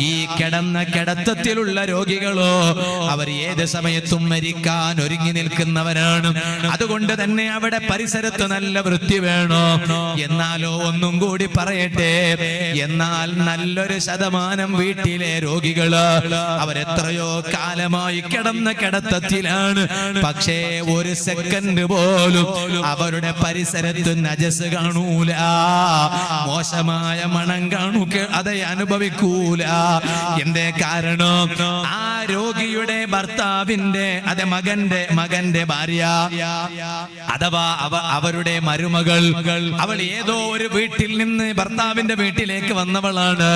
ഈ കിടന്ന കിടത്തത്തിലുള്ള രോഗികളോ അവർ ഏത് സമയത്തും മരിക്കാൻ ഒരുങ്ങി നിൽക്കുന്നവരാണ്. അതുകൊണ്ട് തന്നെ അവിടെ പരിസരത്ത് നല്ല വൃത്തി വേണോ? എന്നാലോ ഒന്നും കൂടി പറയട്ടെ. എന്നാൽ നല്ലൊരു ശതമാനം വീട്ടിലെ രോഗികൾ അവരെത്രയോ കാലമായി കിടന്ന കിടത്തത്തിലാണ്. പക്ഷേ ഒരു സെക്കൻഡ് പോലും അവരുടെ പരിസരത്ത് നജസ് കാണൂല. മോശമായ മണം കാണൂ അതെ അനുഭവിക്കൂല. എന്തേ കാരണം? ആ രോഗിയുടെ ഭർത്താവിന്റെ അതെ മകന്റെ മകന്റെ ഭാര്യ അഥവാ അവ അവരുടെ മരുമകൾ അവൾ ഏതോ ഒരു വീട്ടിൽ നിന്ന് ഭർത്താവിന്റെ വീട്ടിലേക്ക് വന്നവളാണ്.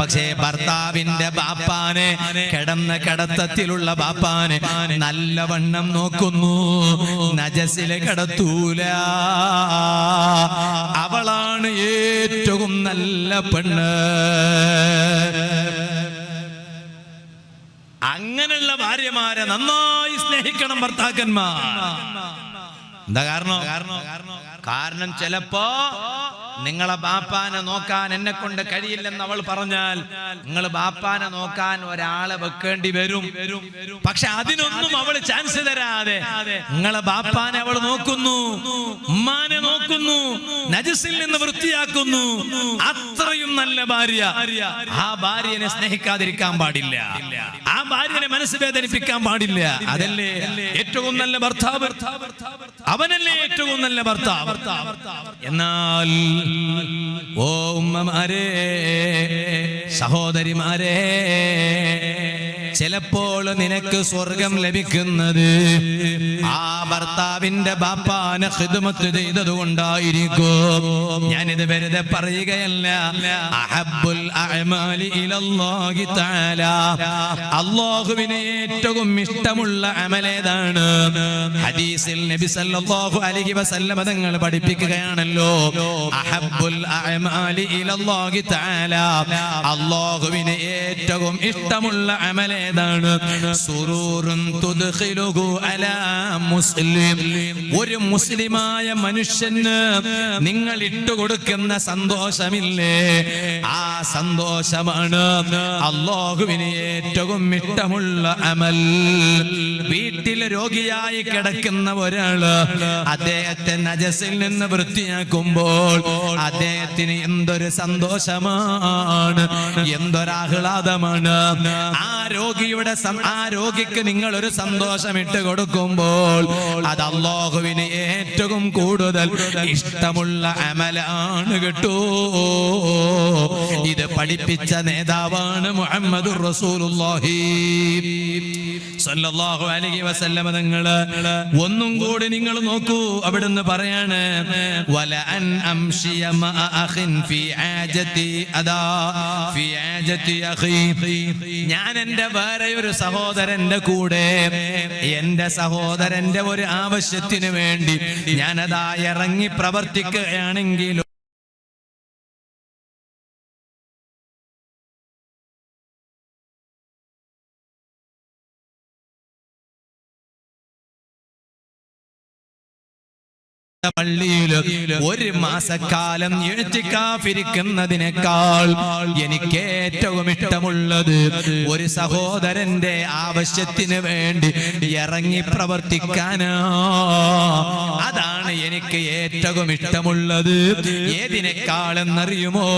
പക്ഷേ ഭർത്താവിന്റെ ബാപ്പാനെ കിടന്ന കടത്തത്തിലുള്ള ബാപ്പാനെ നല്ലവണ്ണം നോക്കുന്നു. നജസിലെ കടത്തൂല. അവളാണ് ഏറ്റവും നല്ല പെണ്ണ്. അങ്ങനെയുള്ള ഭാര്യമാരെ നന്നായി സ്നേഹിക്കണം ഭർത്താക്കന്മാർ. എന്താ കാരണം? കാരണം ചിലപ്പോ നിങ്ങളെ ബാപ്പാനെ നോക്കാൻ എന്നെ കൊണ്ട് കഴിയില്ലെന്ന് അവൾ പറഞ്ഞാൽ നിങ്ങൾ ബാപ്പാനെ നോക്കാൻ ഒരാളെ വെക്കേണ്ടി വരും. പക്ഷെ അതിനൊന്നും അവൾ ചാൻസ് തരാതെ നിങ്ങളെ ബാപ്പാനെ അവൾ നോക്കുന്നു ഉമ്മാനെ നോക്കുന്നു നജസിൽ നിന്ന് വൃത്തിയാക്കുന്നു. അത്രയും നല്ല ഭാര്യ. ആ ഭാര്യനെ സ്നേഹിക്കാതിരിക്കാൻ പാടില്ല. ആ ഭാര്യനെ മനസ്സ് വേദനിപ്പിക്കാൻ പാടില്ല. അതല്ലേ? ഏറ്റവും നല്ല ഭർത്താവ്. അവനല്ലേ ഏറ്റവും നല്ല ഭർത്താവ്. എന്നാൽ ഓ ഉമ്മമാരെ സഹോദരിമാരെ ചിലപ്പോൾ നിനക്ക് സ്വർഗം ലഭിക്കുന്നത് ആ ഭർത്താവിന്റെ ബാപ്പാനെ ഹിതുമത്ത് ചെയ്തത് കൊണ്ടായിരിക്കും ഞാനിത് വെറുതെ പറയുകയല്ല. അല്ലാഹുവിന് ഏറ്റവും ഇഷ്ടമുള്ള അമലേതാണ്. ഹദീസിൽ നബി സല്ലല്ലാഹു അലൈഹി വസല്ലമ തങ്ങൾ പഠിപ്പിക്കുകയാണല്ലോ. അഹബ്ബുൽ അഅമാലി ഇലല്ലാഹി തആല. അല്ലാഹുവിന് ഏറ്റവും ഇഷ്ടമുള്ള അമലേതാണ് തുദ്ഖിലുഹു അലാ മുസ്ലിം. ഒരു മുസ്ലിമായ മനുഷ്യന് നിങ്ങൾ ഇട്ടുകൊടുക്കുന്ന സന്തോഷമില്ലേ? ആ സന്തോഷമാണ് അള്ളാഹുവിന് ഏറ്റവും ഇഷ്ടമുള്ള അമൽ. വീട്ടിൽ രോഗിയായി കിടക്കുന്ന ഒരാൾ അദ്ദേഹത്തെ നജസിൽ നിന്ന് വൃത്തിയാക്കുമ്പോൾ അദ്ദേഹത്തിന് എന്തൊരു സന്തോഷമാണ് എന്തൊരാഹ്ലാദമാണ് ആ രോഗിയുടെ ആ രോഗിക്ക് നിങ്ങൾ ഒരു സന്തോഷം ഇട്ട് കൊടുക്കുമ്പോൾ അത് അള്ളാഹുവിന് ഏറ്റവും കൂടുതൽ ഇഷ്ടമുള്ള അമലാണ് കേട്ടോ. ഇത് പഠിപ്പിച്ച നേതാവാണ് മുഹമ്മദ് റസൂലുള്ളാഹി. സല്ലല്ലാഹു അലൈഹി വസല്ലമ ഒന്നും കൂടി നിങ്ങൾ നോക്കൂ അവിടുന്ന് പറയാണ് വല അംശിയ അഖിൻ അദാ അഖി. ഞാൻ എന്റെ വേറെ ഒരു സഹോദരന്റെ കൂടെ എന്റെ സഹോദരന്റെ ഒരു ആവശ്യത്തിന് വേണ്ടി ഞാനതാ ഇറങ്ങി പ്രവർത്തിക്കുകയാണെങ്കിലും പള്ളിയിൽ ഒരു മാസക്കാലം എഴുത്തിക്കാഫിരിക്കുന്നതിനേക്കാൾ എനിക്ക് ഏറ്റവും ഇഷ്ടമുള്ളത് ഒരു സഹോദരന്റെ ആവശ്യത്തിന് വേണ്ടി ഇറങ്ങി പ്രവർത്തിക്കാനോ. അതാണ് എനിക്ക് ഏറ്റവും ഇഷ്ടമുള്ളത്. ഏതിനേക്കാളെന്നറിയുമോ?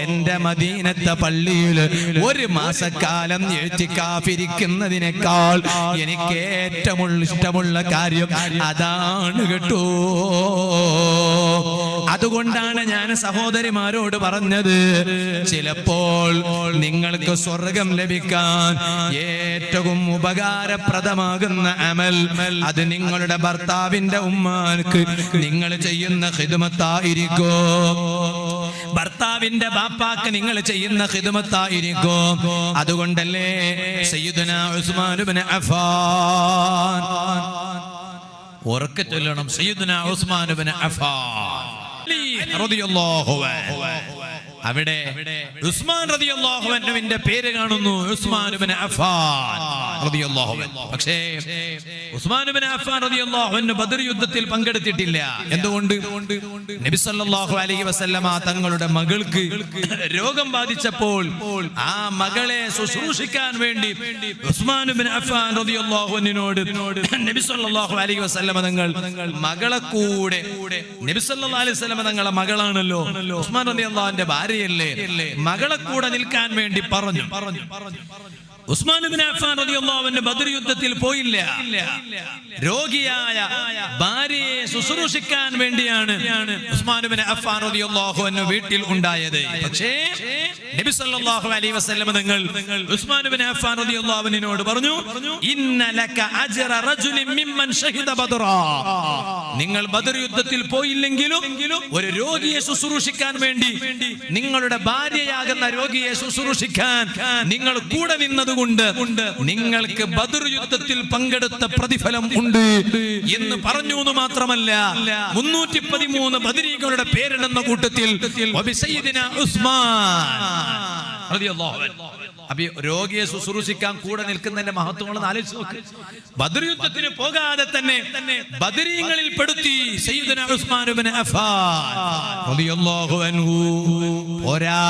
എന്റെ മദീനത്തെ പള്ളിയിൽ ഒരു മാസക്കാലം എഴുത്തിക്കാഫിരിക്കുന്നതിനേക്കാൾ എനിക്ക് ഏറ്റവും ഇഷ്ടമുള്ള കാര്യം അതാണ് കേട്ടോ. അതുകൊണ്ടാണ് ഞാൻ സഹോദരിമാരോട് പറഞ്ഞത്. ചിലപ്പോൾ നിങ്ങൾക്ക് സ്വർഗം ലഭിക്കാൻ ഏറ്റവും ഉപകാരപ്രദമാകുന്ന അമൽ അത് നിങ്ങളുടെ ഭർത്താവിന്റെ ഉമ്മാർക്ക് നിങ്ങൾ ചെയ്യുന്ന ഹിദമത്തായിരിക്കോ ഭർത്താവിന്റെ ബാപ്പാക്ക് നിങ്ങൾ ചെയ്യുന്ന ഹിതുമത്തായിരിക്കോ അതുകൊണ്ടല്ലേ സയ്യിദുന ഉസ്മാൻ ഇബ്നു അഫ്ഫാൻ ഉറക്കെ ചൊല്ലണം സയ്യിദ്ന അൻഹു. അവിടെ ഉസ്മാൻ റളിയല്ലാഹു അൻഹുവിന്റെ പേര് കാണുന്നു റളിയല്ലാഹു അൻഹു. പക്ഷേ ബദർ യുദ്ധത്തിൽ പങ്കെടുത്തിട്ടില്ല. എന്തുകൊണ്ട്? നബി സല്ലല്ലാഹു അലൈഹി വസല്ലമ തങ്ങളുടെ മകൾക്ക് രോഗം ബാധിച്ചപ്പോൾ ആ മകളെ ശുശ്രൂഷിക്കാൻ വേണ്ടി അഫ്ഫാൻ നബി സല്ലല്ലാഹു അലൈഹി വസല്ലമ തങ്ങൾ മകളെ കൂടെ നബി സല്ലല്ലാഹു അലൈഹി വസല്ലമ തങ്ങളെ മകളാണല്ലോ. ഉസ്മാൻ ഭാര്യയല്ലേ? മകളെ കൂടെ നിൽക്കാൻ വേണ്ടി പറഞ്ഞു പറഞ്ഞു പറഞ്ഞു. ബദർ യുദ്ധത്തിൽ പോയില്ല. രോഗിയായ ഭാര്യയെ ശുശ്രൂഷിക്കാൻ വേണ്ടിയാണ് ഉസ്മാൻ ബിൻ അഫ്ഫാൻ റളിയല്ലാഹു അൻഹു വീട്ടിൽ ഉണ്ടായത്. പക്ഷേ നബി സല്ലല്ലാഹു അലൈഹി വസല്ലം നിങ്ങൾ ഉസ്മാൻ ബിൻ അഫ്ഫാൻ റളിയല്ലാഹു അൻഹുവിനോട് പറഞ്ഞു ഇന്നലക മിമ്മൻ ഷഹിദ ബദറ. നിങ്ങൾ ബദർ യുദ്ധത്തിൽ പോയില്ലെങ്കിലും ഒരു രോഗിയെ ശുശ്രൂഷിക്കാൻ വേണ്ടി നിങ്ങളുടെ ഭാര്യയാകുന്ന രോഗിയെ ശുശ്രൂഷിക്കാൻ നിങ്ങൾ കൂടെ നിന്നതുകൊണ്ട് നിങ്ങൾക്ക് ബദർ യുദ്ധത്തിൽ പങ്കെടുത്ത പ്രതിഫലം ഉണ്ട് എന്ന് പറഞ്ഞു എന്ന് മാത്രമല്ല മുന്നൂറ്റി പതിമൂന്ന് ബദരീകളുടെ പേരിടുന്ന കൂട്ടത്തിൽ ഉസ്മാൻ. അപ്പൊ രോഗിയെ ശുശ്രൂഷിക്കാൻ കൂടെ നിൽക്കുന്നതിന്റെ മഹത്വങ്ങൾ ആലോചിച്ച് നോക്ക്. ബദർ യുദ്ധത്തിന് പോകാതെ തന്നെ ബദരീങ്ങളിൽ പെടുത്തി പോരാ.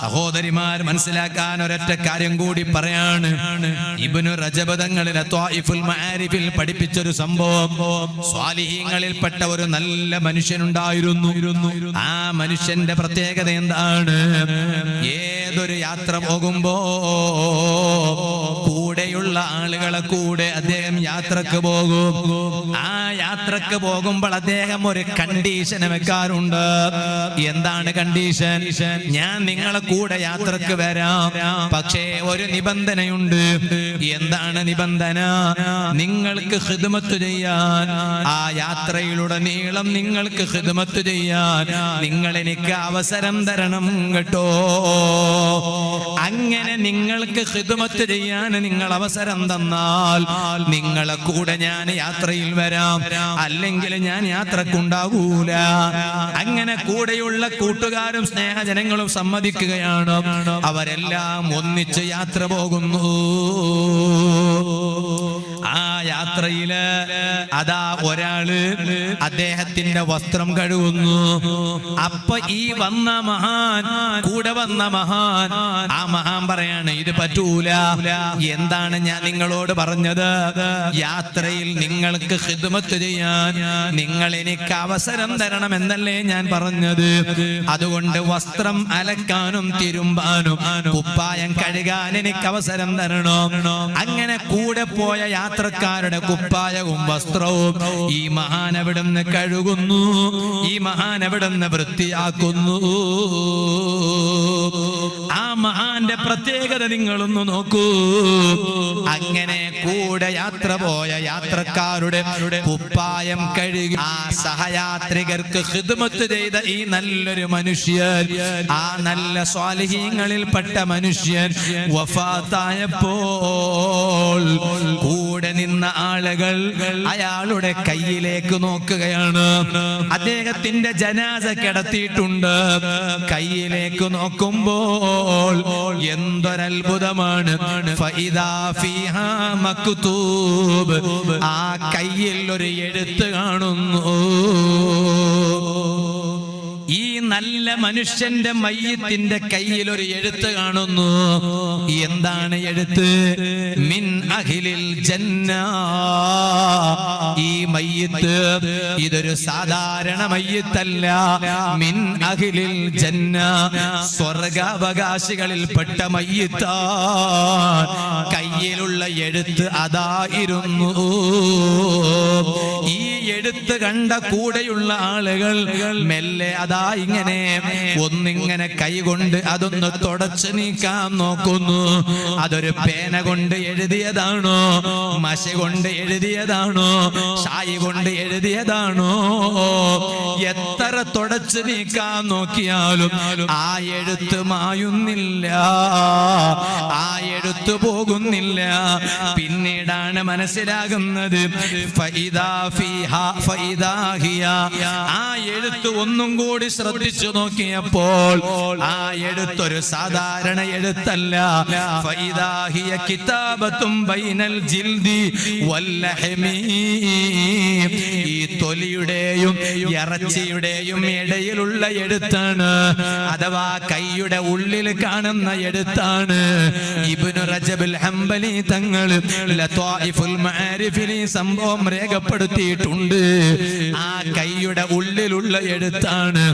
സഹോദരിമാർ മനസ്സിലാക്കാൻ ഒരൊറ്റ കാര്യം കൂടി പറയാണ്. ഇബ്നു രജപഥങ്ങളിലെ ത്വായിഫുൽ മആരിഫിൽ പഠിപ്പിച്ചൊരു സംഭവം. സ്വാലിഹീങ്ങളിൽപ്പെട്ട ഒരു നല്ല മനുഷ്യനുണ്ടായിരുന്നു. ആ മനുഷ്യന്റെ പ്രത്യേകത എന്താണ്? ഏതൊരു യാത്ര പോകുമ്പോ കൂടെയുള്ള ആളുകളെ കൂടെ അദ്ദേഹം യാത്രയ്ക്ക് പോകും. ആ യാത്രയ്ക്ക് പോകുമ്പോൾ അദ്ദേഹം ഒരു കണ്ടീഷൻ വെക്കാറുണ്ട്. എന്താണ് കണ്ടീഷൻ ഞാൻ നിങ്ങളെ കൂടെ യാത്രയ്ക്ക് വരാം. പക്ഷേ ഒരു നിബന്ധനയുണ്ട്. എന്താണ് നിബന്ധന? നിങ്ങൾക്ക് ഹിദ്മത്ത് ചെയ്യാൻ. ആ യാത്രയിലൂടെ നീളം നിങ്ങൾക്ക് ഹിദ്മത്ത് ചെയ്യാൻ. നിങ്ങൾ എനിക്ക് അവസരം തരണം കേട്ടോ. അങ്ങനെ നിങ്ങൾക്ക് ഹിദ്മത്ത് ചെയ്യാൻ നിങ്ങൾ അവസരം തന്നാൽ നിങ്ങളെ കൂടെ ഞാൻ യാത്രയിൽ വരാം. അല്ലെങ്കിൽ ഞാൻ യാത്രക്കുണ്ടാകൂല അങ്ങനെ കൂടെയുള്ള കൂട്ടുകാരും സ്നേഹജനങ്ങളും സമ്മതിക്കുകയാണ്. അവരെല്ലാം ഒന്നിച്ച് യാത്ര പോകുന്നു. ആ യാത്രയിൽ അതാ ഒരാൾ അദ്ദേഹത്തിന്റെ വസ്ത്രം കഴുകുന്നു. അപ്പൊ ഈ വന്ന മഹാൻ കൂടെ വന്ന മഹാൻ ആ മഹാൻ പറയാണ് ഇത് പറ്റൂല. എന്താണ് ഞാൻ നിങ്ങളോട് പറഞ്ഞത്? യാത്രയിൽ നിങ്ങൾക്ക് ഹിദ്മത്ത് ചെയ്യാൻ നിങ്ങൾ എനിക്ക് അവസരം തരണം എന്നല്ലേ ഞാൻ പറഞ്ഞത്. അതുകൊണ്ട് വസ്ത്രം അലക്കാനും തിരുമ്പാനും കുപ്പായം കഴുകാൻ എനിക്ക് അവസരം തരണം. അങ്ങനെ കൂടെ പോയ യാത്രക്കാരുടെ കുപ്പായവും വസ്ത്രവും ഈ മഹാൻ അവിടുന്ന് കഴുകുന്നു. ഈ മഹാൻ അവിടുന്ന് വൃത്തിയാക്കുന്നു. ആ മഹാന്റെ പ്രത്യേകത നിങ്ങളൊന്ന് നോക്കൂ. അങ്ങനെ കൂടെ യാത്ര പോയ യാത്രക്കാരുടെ കുപ്പായം കഴുകി ആ സഹയാത്രികർക്ക് ഹിദ്മത്ത് ചെയ്ത ഈ നല്ലൊരു മനുഷ്യൻ ആ നല്ല സ്വാലിഹീങ്ങളിൽപ്പെട്ട മനുഷ്യൻ വഫാത്തായപ്പോൾ കൂടെ നിന്ന ആളുകൾ അയാളുടെ കയ്യിലേക്ക് നോക്കുകയാണ്. അദ്ദേഹത്തിന്റെ ജനാസ കിടത്തിയിട്ടുണ്ട്. കയ്യിലേക്ക് നോക്കുമ്പോൾ എന്തൊരത്ഭുതമാണ്. ആ കയ്യിൽ ഒരു എഴുത്ത് കാണുന്നു. നല്ല മനുഷ്യന്റെ മയ്യത്തിന്റെ കയ്യിൽ ഒരു എഴുത്ത് കാണുന്നു. എന്താണ് എഴുത്ത്? മിൻ അഖിലിൽ ജന്ന. ഈ മയ്യത്ത് ഇതൊരു സാധാരണ മയ്യത്തല്ല. മിൻ അഖിലിൽ ജന്ന. സ്വർഗാവകാശികളിൽപ്പെട്ട മയ്യത്ത. കയ്യിലുള്ള എഴുത്ത് അതായിരുന്നു ഈ എഴുത്ത് കണ്ട കൂടെയുള്ള ആളുകൾ മെല്ലെ അതാ ഇങ്ങനെ ഒന്നിങ്ങനെ കൈകൊണ്ട് അതൊന്ന് തുടച്ചു നീക്കാൻ നോക്കുന്നു. അതൊരു പേന കൊണ്ട് എഴുതിയതാണോ? മശ കൊണ്ട് എഴുതിയതാണോ? ഷായി കൊണ്ട് എഴുതിയതാണോ? എത്ര തുടച്ചു നീക്കാൻ നോക്കിയാലും ആ എഴുത്ത് മായുന്നില്ല. ആ എഴുത്ത് പോകുന്നില്ല. പിന്നീടാണ് മനസ്സിലാകുന്നത്. ഫൈദാ ഫീഹാ. ആ എഴുത്ത് ഒന്നും കൂടി ശ്രദ്ധിച്ചു നോക്കിയപ്പോൾ ആ എഴുത്തൊരു സാധാരണ എഴുത്തല്ല ഫൈദാഹിയ കിതാബത്തും ബൈനൽ ജിൽദി വല്ലഹമീ. ഈ തൊലിയുടെയും ഇറച്ചിയുടെയും ഇടയിലുള്ള എഴുത്താണ് അഥവാ കൈയുടെ ഉള്ളിൽ കാണുന്ന എഴുത്താണ് ഇബ്നു റജബിൽ ഹംബലി തങ്ങൾ സംഭവം രേഖപ്പെടുത്തിയിട്ടുണ്ട്. ആ കൈയുടെ ഉള്ളിലുള്ള എഴുത്താണ്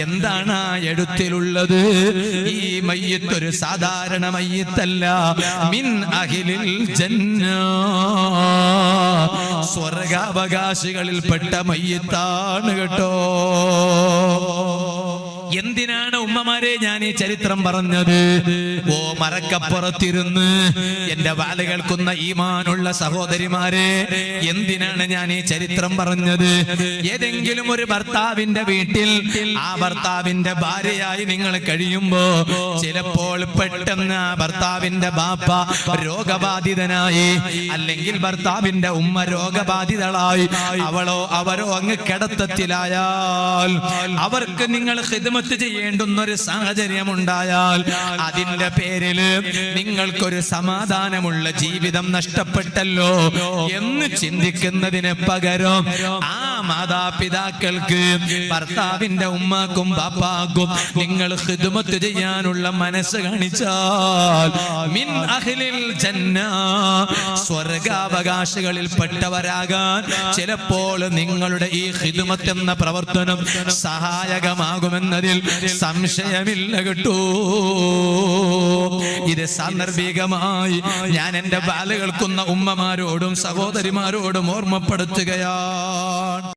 എന്താണ് ആ എഴുത്തിലുള്ളത് ഈ മയ്യത്ത് ഒരു സാധാരണ മയ്യത്തല്ല. മിൻ അഖിലിൽ ജന്ന. സ്വർഗാവകാശികളിൽപ്പെട്ട മയ്യത്താണ് കേട്ടോ എന്തിനാണ് ഉമ്മമാരെ ഞാൻ ഈ ചരിത്രം പറഞ്ഞത്? ഓ മറക്കപ്പുറത്തിരുന്ന് എന്റെ വാല കേൾക്കുന്ന ഈമാനുള്ള സഹോദരിമാരെ എന്തിനാണ് ഞാൻ ഈ ചരിത്രം പറഞ്ഞത്? ഏതെങ്കിലും ഒരു ഭർത്താവിന്റെ വീട്ടിൽ ആ ഭർത്താവിന്റെ ഭാര്യയായി നിങ്ങൾ കഴിയുമ്പോ ചിലപ്പോൾ പെട്ടെന്ന് ആ ഭർത്താവിന്റെ ബാപ്പ രോഗബാധിതനായി അല്ലെങ്കിൽ ഭർത്താവിന്റെ ഉമ്മ രോഗബാധിതളായി അവളോ അവരോ അങ്ങ് കിടത്തത്തിലായാൽ അവർക്ക് നിങ്ങൾ ഹിദ്മത്ത് ചെയ്യേണ്ടുന്നൊരു സാഹചര്യം ഉണ്ടായാൽ അതിന്റെ പേരിൽ നിങ്ങൾക്കൊരു സമാധാനമുള്ള ജീവിതം നഷ്ടപ്പെട്ടല്ലോ എന്ന് ചിന്തിക്കുന്നതിന് പകരം ആ മാതാപിതാക്കൾക്ക് ഭർത്താവിന്റെ ഉമ്മാക്കും ബാപ്പാക്കും നിങ്ങൾ ഹിദ്മത്ത് ചെയ്യാനുള്ള മനസ്സ് കാണിച്ചാൽ മിൻ ജന്ന സ്വർഗാവകാശികളിൽ പെട്ടവരാകാൻ ചിലപ്പോൾ നിങ്ങളുടെ ഈ ഹിദ്മത്ത് എന്ന പ്രവർത്തനം സഹായകമാകുമെന്നതിൽ സംശയമില്ല കേട്ടോ. ഇത് സാന്ദർഭികമായി ഞാൻ എന്റെ ബാല കേൾക്കുന്ന ഉമ്മമാരോടും സഹോദരിമാരോടും ഓർമ്മപ്പെടുത്തുകയാണ്.